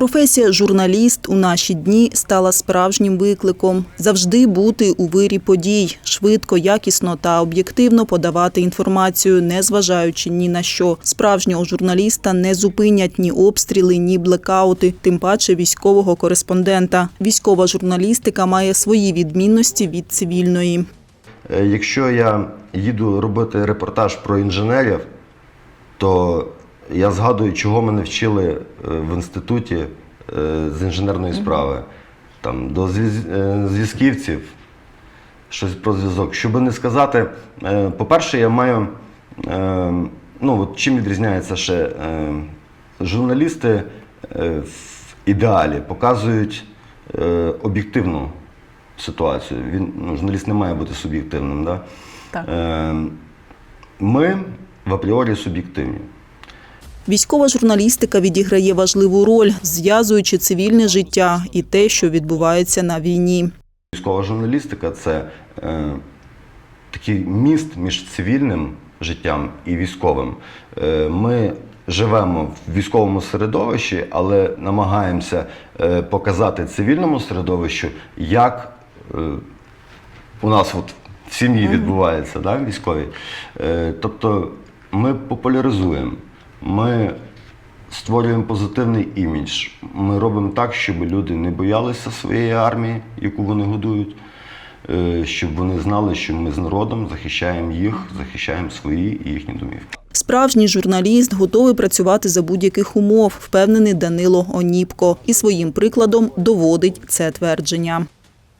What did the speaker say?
Професія журналіст у наші дні стала справжнім викликом. Завжди бути у вирі подій, швидко, якісно та об'єктивно подавати інформацію, не зважаючи ні на що. Справжнього журналіста не зупинять ні обстріли, ні блекаути, тим паче військового кореспондента. Військова журналістика має свої відмінності від цивільної. Е, Якщо я їду робити репортаж про інженерів, то я згадую, чого мене вчили е, в інституті е, з інженерної справи. Там, до е, зв'язківців, щось про зв'язок. Щоб не сказати, по-перше, я маю. Ну, от чим відрізняється ще журналісти в ідеалі показують об'єктивну ситуацію. Він, ну, журналіст не має бути суб'єктивним. Да? Так. Ми в апріорі суб'єктивні. Військова журналістика відіграє важливу роль, зв'язуючи цивільне життя і те, що відбувається на війні. Військова журналістика це е, такий міст між цивільним життям і військовим. Е, ми живемо в військовому середовищі, але намагаємося е, показати цивільному середовищу, як е, у нас от в сім'ї відбувається, да, військові. Е, тобто ми популяризуємо, ми створюємо позитивний імідж. Ми робимо так, щоб люди не боялися своєї армії, яку вони годують, е, щоб вони знали, що ми з народом захищаємо їх, захищаємо свої і їхні домівки. Справжній журналіст готовий працювати за будь-яких умов, впевнений Данило Оніпко, і своїм прикладом доводить це твердження.